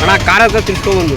ಅಣ್ಣ ಕಾರ ಹತ್ರ ತಿರ್ಸ್ಕೊಂಬಂದು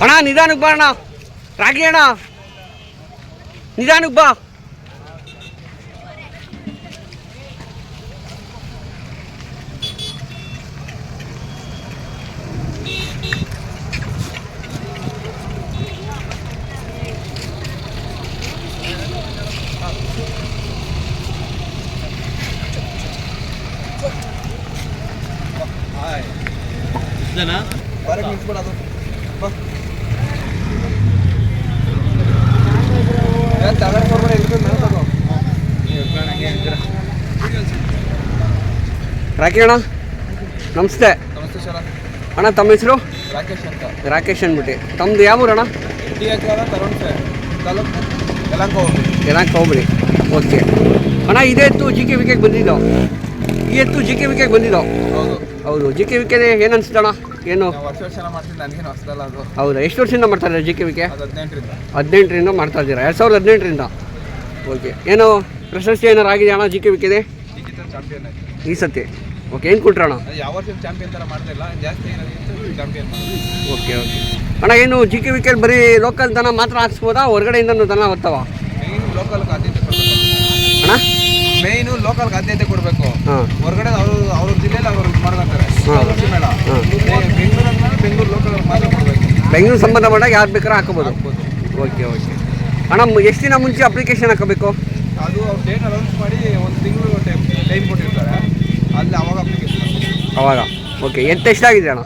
ಅಣ್ಣ ಅಣ್ಣ ನಿಧಾನಕ್ಕೆ ಬಾ ಅಣ್ಣ ರಾಗಿ ಅಣ್ಣ ತಗೋ. ರಾಕಿ ಅಣ್ಣ ನಮಸ್ತೆ. ನಮಸ್ತೆ ಸರ ಅಣ್ಣ ತಮ್ಮ ಹೆಸರು? ರಾಕೇಶ್ ಅಂತ. ರಾಕೇಶ್ ಅಂದ್ಬಿಟ್ಟು ತಮ್ಮದು ಯಾವ ಊರಣ್ಣ ಎಲ್ಲ ಹೋಗ್ಬಿಡಿ. ಓಕೆ ಅಣ್ಣ ಇದೇ ಎತ್ತು ಜಿ ಕೆ ವಿಕೆಗೆ ಬಂದಿದ್ದಾವೆ ಈ ಎತ್ತು ಜಿ ಕೆ ವಿಕೆಗೆ ಬಂದಿದ್ದಾವೆ ಹೌದು. ಹೌದು ಜಿ ಕೆ ವಿಕೆ ಏನು ಅನಿಸ್ತಣ ಏನು? ನಾವು ವರ್ಷ ವರ್ಷ ಮಾಡ್ತೀನಿ ನನಗೇನು ಹೊಸದಲ್ಲ ಅದು. ಹೌದಾ ಎಷ್ಟು ವರ್ಷದಿಂದ ಮಾಡ್ತಾ ಇದ್ದಾರೆ ಜಿ ಕೆ ವಿಕೆ ಹದಿನೆಂಟರಿಂದ. ಹದಿನೆಂಟರಿಂದ ಮಾಡ್ತಾ ಇದ್ದೀರಾ? ಎರಡು ಸಾವಿರದ ಹದಿನೆಂಟರಿಂದ? ಓಕೆ ಏನು ಪ್ರಶಸ್ತಿ ಏನಾರು ಆಗಿದೆ ಅಣ್ಣ ಜಿ ಕೆ ವಿಕೆದೆ ಡಿಜಿಟಲ್ ಚಾಂಪಿಯನ್ ಈ ಸತಿ? ಓಕೆ ಏನು ಕೊಟ್ರಣ ಯಾವ ವರ್ಷ ಚಾಂಪಿಯನ್ ಥರ ಮಾಡ್ತಿಲ್ಲ ಜಾಸ್ತಿ ಏನಾಗಿತ್ತು ಚಾಂಪಿಯನ್ ಓಕೆ ಓಕೆ ಅಣ್ಣ ಏನು ಜಿ ಕೆ ವಿಕೆ ಬರೀ ಲೋಕಲ್ ದನ ಮಾತ್ರ ಹಾಕ್ಸ್ಬೋದಾ ಹೊರಗಡೆಯಿಂದನೂ ದನ ಬರ್ತಾವ? ಮೇಯ್ನು ಲೋಕಲ್ಗೆ ಆದ್ಯತೆ ಕೊಡಬೇಕು ಅಣ್ಣ ಮೇಯ್ನು ಲೋಕಲ್ಗೆ ಆದ್ಯತೆ ಕೊಡಬೇಕು. ಹೊರಗಡೆ ಅವರು ಅವ್ರ ಜಿಲ್ಲೆಯಲ್ಲಿ ಅವರು ಮಾಡ್ಕೊಂತಾರೆ ಮೇಳ. ಬೆಂಗಳೂರು ಲೋಕಲ್ ಮಾತ್ರ ಕೊಡಬೇಕು. ಬೆಂಗಳೂರು ಸಂಬಂಧ ಮಾಡಾಗ ಯಾರು ಬೇಕಾದ್ರೂ ಹಾಕೋಬೋದು. ಓಕೆ ಓಕೆ ಅಣ್ಣ ಎಷ್ಟು ದಿನ ಮುಂಚೆ ಅಪ್ಲಿಕೇಶನ್ ಹಾಕಬೇಕು? ಅದು ಅವ್ರು ಡೇಟ್ ಅನೌನ್ಸ್ ಮಾಡಿ ಒಂದು ತಿಂಗಳು ಟೈಮ್ ಕೊಟ್ಟಿರ್ತಾರೆ. ಅಲ್ಲಿ ಅವಾಗ ಅಪ್ಲಿಕೇಶನ್ ಅವಾಗ. ಓಕೆ ಎಂತ ಎಷ್ಟಾಗಿದೆ ಅಣ್ಣ?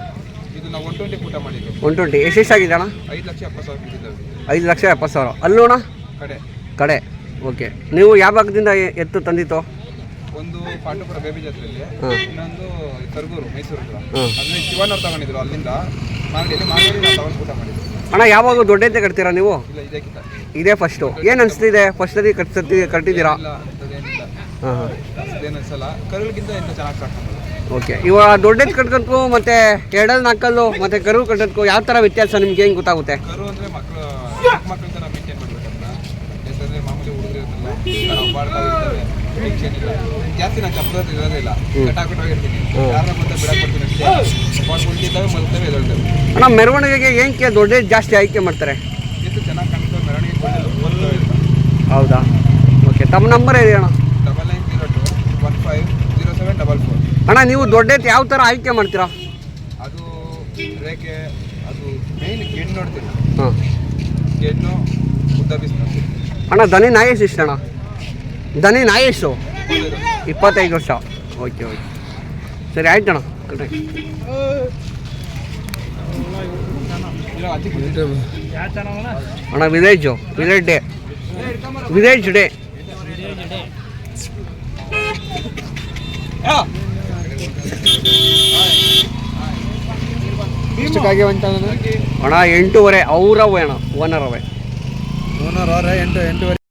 ಇದು ನಾವು ಒನ್ ಟ್ವೆಂಟಿ ಊಟ ಮಾಡಿದ್ದು. ಒನ್ ಟ್ವೆಂಟಿ ಎಷ್ಟೆಷ್ಟಾಗಿದೆ ಅಣ್ಣ? ಐದು ಲಕ್ಷ ಎಪ್ಪತ್ತು ಸಾವಿರ ಐದು ಲಕ್ಷ ಎಪ್ಪತ್ತು ಸಾವಿರ. ಅಲ್ಲೋ ಅಣ್ಣ? ಕಡೆ. ಕಡೆ. ಓಕೆ. ನೀವು ಯಾವ ಭಾಗದಿಂದ ಎ- ಎತ್ತು ತಂದಿತ್ತು? ಒಂದು ಪಾಂಡುಪುರ ಬೇಬಿ ಜಾತ್ರೆಯಲ್ಲಿ ಇನ್ನೊಂದು ಕರ್ಗೂರು ಮೈಸೂರು ಹತ್ರ. ಅದನ್ನ ಶಿವನ್ ಅವ್ರು ತಗೊಂಡಿದ್ರು ಅಲ್ಲಿಂದ. ಮಾಗಡಿಯಲ್ಲಿ ಮಾಗಡಿ ನಾವು ತಗೊಂಡು ಊಟ ಮಾಡಿದ್ವಿ ಅಣ್ಣ ಯಾವಾಗ ದೊಡ್ಡದ್ದೇ ಕಟ್ತೀರಾ ನೀವು? ಇಲ್ಲ ಇದಕ್ಕಿಂತ ಇದೇ ಫಸ್ಟು ಏನು ಅನಿಸ್ತಿದೆ? ಫಸ್ಟ್ ಅಲ್ಲಿ ಕಟ್ಸತ್ತಿ ಕಟ್ಟಿದ್ದೀರಾ ಇಲ್ಲ ಅಂಥದ್ದೇನಿಲ್ಲ. ಹಾಂ ಹಾಂ. ಅಷ್ಟೇನು ಅನ್ಸಲ್ಲ. ಕರುಗಳಿಗಿಂತ ಇನ್ನೂ ಚೆನ್ನಾಗಿ ಸಾಕೊಂಡು ಓಕೆ. ಇವಾಗ ದೊಡ್ಡದು ಎತ್ತು ಮತ್ತೆ ಎರಡಲ್ಲಿ ನಾಲ್ಕಲ್ಲು ಮತ್ತು ಕರು ಕಟ್ಟೋದಕ್ಕೂ ಯಾವ ಥರ ವ್ಯತ್ಯಾಸ ನಿಮ್ಗೆ ಏನು ಗೊತ್ತಾಗುತ್ತೆ? ಕರು ಅಂದರೆ ಮಕ್ಕಳು ಮಕ್ಕಳ ಮಾಡ್ಬೇಕಂತ ನಾವು ಟೆನ್ಷನ್ ಇಲ್ಲ ಜಾಸ್ತಿ ನಾನು ಚಪ್ಪದ ಇರೋದಿಲ್ಲ ಕಟ್ಟಾಕೊಂಡೋಗಿರ್ತೀನಿ ಹ್ಮ್. ಯಾರನ್ನ ಬಂದ ಬಿಡಕ್ಕೆ ಬರ್ತೀನಿ ಬಾಡ್ ಕುಳಿತಿದ್ದಾವೆ ಮಲ್ತವೆ ಎದೊಳ್ತವೆ. ಅಣ್ಣ ಮೆರವಣಿಗೆಗೆ ಏನಕ್ಕೆ ದೊಡ್ಡ ಜಾಸ್ತಿ ಆಯ್ಕೆ ಮಾಡ್ತಾರೆ? ಎಷ್ಟು ಚೆನ್ನಾಗಿ ಕಾಣ್ತವೆ ಮೆರವಣಿಗೆ ಓದ್ತವೆ ಹೌದಾ? ಓಕೆ ತಮ್ಮ ನಂಬರ್ ಇದೆ ಅಣ್ಣ. Double nine zero two one five zero seven double four. ಅಣ್ಣ ನೀವು ದೊಡ್ಡ ಎತ್ತು ಯಾವ ಥರ ಆಯ್ಕೆ ಮಾಡ್ತೀರಾ? ಅದು ರೇಖೆ ಅದು ಮೇಯ್ನ್ ಗೆಣ್ಣು ನೋಡ್ತೀನಿ. ಹಾಂ. ಗೆಣ್ಣು ಉದ್ದ ಬೀಸ್ ಅಣ್ಣ ದನಿ ನಾಯೇಶ್ ಇಷ್ಟ ಅಣ್ಣ? ದನಿ ನಾಯೇಶು ಇಪ್ಪತ್ತೈದು ವರ್ಷ. ಓಕೆ ಓಕೆ ಸರಿ, ಆಯ್ತು ಅಣ್ಣ. ಅಣ್ಣ village village day village day. ಅಣ್ಣ, ಎಂಟೂವರೆ, ಅವರವೇ ಅಣ್ಣ ಓನರ್ ಅವೇ. ಓನರ್ ಅವರೇ ಎಂಟು ಎಂಟೂವರೆ